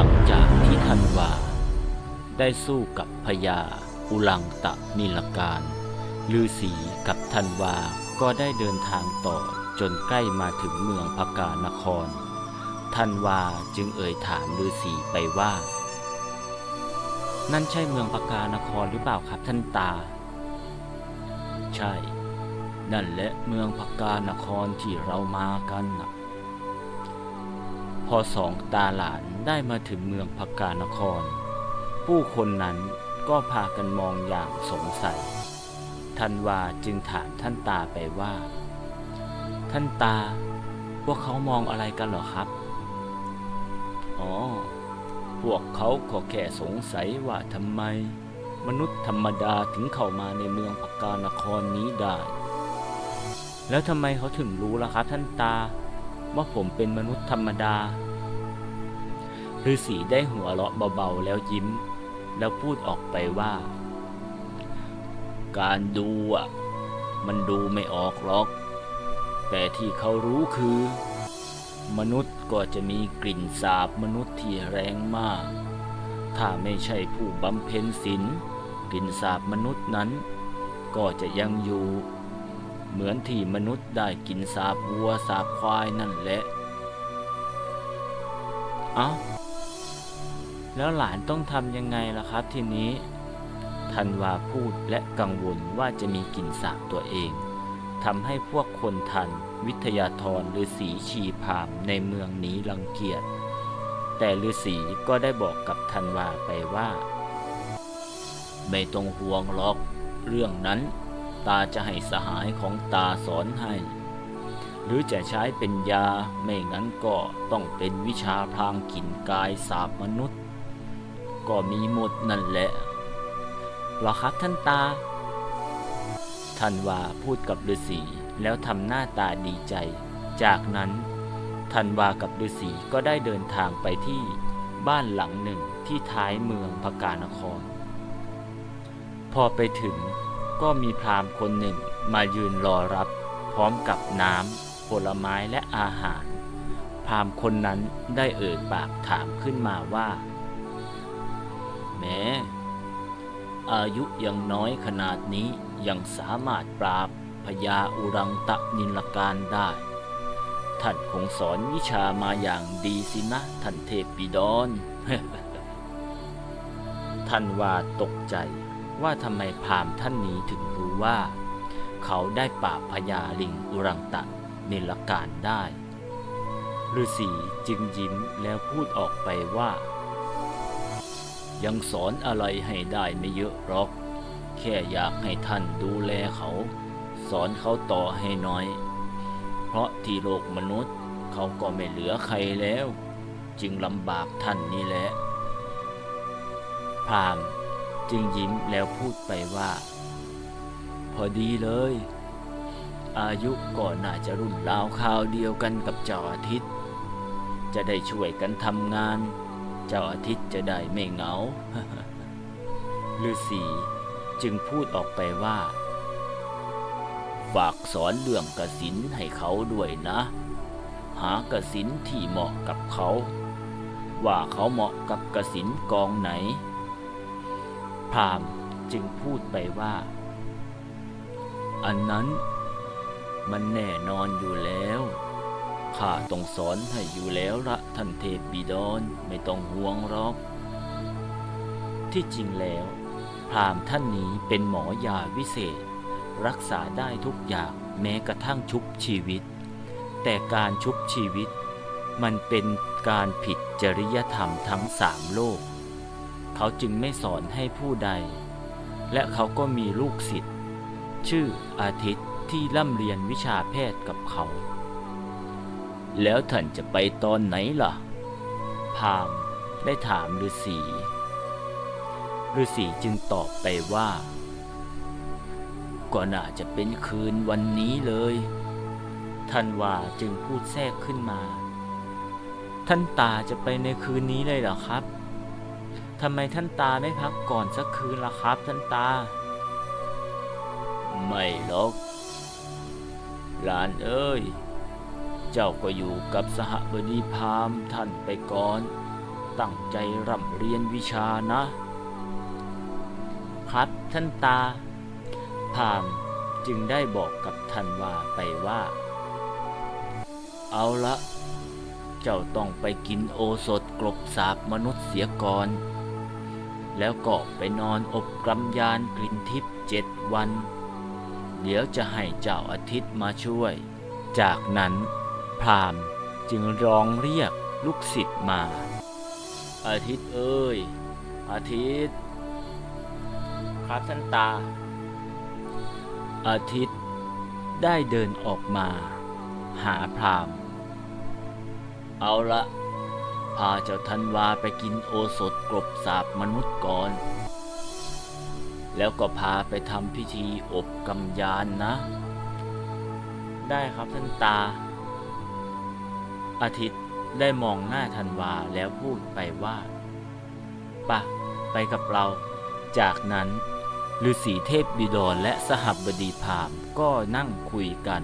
หลังจากที่ทันวา ได้สู้กับพญาอุลังตะนิลการลือสีกับทันวาก็ได้เดินทางต่อจนใกล้มาถึงเมืองพกานคร ทันวาจึงเอ่ยถามลือสีไปว่า นั่นใช่เมืองพกานครหรือเปล่าครับท่านตา ใช่ นั่นแหละเมืองพกานครที่เรามากันนะ พอสองตาหลานได้มาถึงเมืองพกานคร ผู้คนนั้นก็พากันมองอย่างสงสัยทันวาจึงถามท่านตาไปว่า ท่านตา พวกเขามองอะไรกันเหรอครับ อ๋อ พวกเขาก็แค่สงสัยว่าทำไม มนุษย์ธรรมดาถึงเข้ามาในเมืองพกานครนี้ได้ แล้วทำไมเขาถึงรู้ล่ะครับท่านตา ว่าผมเป็นมนุษย์ธรรมดาฤาษีได้หัวเราะเบาๆแล้วยิ้ม แล้วพูดออกไปว่า การดูอะ มันดูไม่ออกหรอก แต่ที่เขารู้คือ มนุษย์ก็จะมีกลิ่นสาบมนุษย์ที่แรงมาก ถ้าไม่ใช่ผู้บำเพ็ญศีลกลิ่นสาบมนุษย์นั้น ก็จะยังอยู่ เหมือนที่มนุษย์ได้กินสาบวัวสาบควายนั่นแหละ เอ้า แล้วหลานต้องทำยังไงล่ะครับทีนี้ธันวาพูดและกังวลว่าจะมีกลิ่นสาบตัวเองทำให้พวกคนทัน วิทยาธรหรือสีชีพามในเมืองนี้รังเกียจ แต่ฤาษีก็ได้บอกกับธันวาไปว่า ไม่ต้องห่วงหรอก เรื่องนั้น ตาจะให้สหายของตาสอนให้ หรือจะใช้เป็นยาไม่งั้นก็ต้องเป็นวิชาพรางกลิ่นกายสาบมนุษย์ ก็มีหมดนั่นแหละหรอครับท่านตา ท่านวาพูดกับฤาษีแล้วทำหน้าตาดีใจ จากนั้นทันวากับฤาษีก็ได้เดินทางไปที่บ้านหลังหนึ่งที่ท้ายเมืองพกานคร พอไปถึง ก็มีพราหมณ์คนหนึ่งมายืนรอรับพร้อมกับน้ำผลไม้และอาหาร พราหมณ์คนนั้นได้เอ่ยปากถามขึ้นมาว่าแม้อายุยังน้อยขนาดนี้ยังสามารถปราบพญาอุรังตะนิลการได้ ท่านคงสอนวิชามาอย่างดีสินะ ท่านเทพปิดอน ท่านว่าตกใจ ว่าทำไมพราหมณ์ท่านนี้ถึงรู้ว่า เขาได้ปราบพญาลิงอุรังตะนิลการได้ฤาษีจึงยิ้มแล้วพูดออกไปว่า ยังสอนอะไรให้ได้ไม่เยอะหรอก แค่อยากให้ท่านดูแลเขา สอนเขาต่อให้น้อย เพราะที่โลกมนุษย์เขาก็ไม่เหลือใครแล้ว จึงลำบากท่านนี่แหละพราม จึงยิ้มแล้วพูดไปว่า พอดีเลย อายุก็น่าจะรุ่นราวคราวเดียวกันกับเจ้าอาทิตย์ จะได้ช่วยกันทำงาน เจ้าอาทิตย์จะได้ไม่เหงาฤาษีจึงพูดออกไปว่า ฝากสอนเรื่องกสินให้เขาด้วยนะ หากสินที่เหมาะกับเขา ว่าเขาเหมาะกับกสินกองไหน พราหมณ์จึงพูดไปว่า อันนั้นมันแน่นอนอยู่แล้ว ข้าต้องสอนให้อยู่แล้วละท่านเทพบิดอนไม่ต้องห่วงหรอก ที่จริงแล้ว พราหมณ์ท่านนี้เป็นหมอยาวิเศษ รักษาได้ทุกอย่างแม้กระทั่งชุบชีวิต แต่การชุบชีวิต มันเป็นการผิดจริยธรรมทั้งสามโลก เขาจึงไม่สอนให้ผู้ใด และเขาก็มีลูกศิษย์ชื่ออาทิตย์ที่ร่ำเรียนวิชาแพทย์กับเขา แล้วท่านจะไปตอนไหนล่ะ พามได้ถามฤาษีฤาษีจึงตอบไปว่า ก็น่าจะเป็นคืนวันนี้เลยท่านว่าจึงพูดแทรกขึ้นมา ท่านตาจะไปในคืนนี้เลยเหรอครับ ทำไมท่านตาไม่พักก่อนสักคืนล่ะครับท่านตา ไม่หรอกหลานเอ้ย เจ้าก็อยู่กับสหบดีพามท่านไปก่อน ตั้งใจร่ำเรียนวิชานะ ครับท่านตา พามจึงได้บอกกับท่านว่าไปว่า เอาละ เจ้าต้องไปกินโอสถกลบสาบมนุษย์เสียก่อน แล้วก็ไปนอนอบกำยานกลิ่นทิพย์เจ็ดวัน เดี๋ยวจะให้เจ้าอาทิตย์มาช่วย จากนั้นพราหมณ์จึงร้องเรียกลูกศิษย์มา อาทิตย์เอ้ย อาทิตย์ ครับท่านตา อาทิตย์ได้เดินออกมา หาพราหมณ์เอาละ พาเจ้าธันวาไปกินโอสถกลบสาบมนุษย์ก่อน แล้วก็พาไปทำพิธีอบกำยานนะ ได้ครับท่านตา อาทิตย์ได้มองหน้าธันวาแล้วพูดไปว่าปะไปกับเรา จากนั้นฤาษีเทพบิดรและสหบบดีพามก็นั่งคุยกัน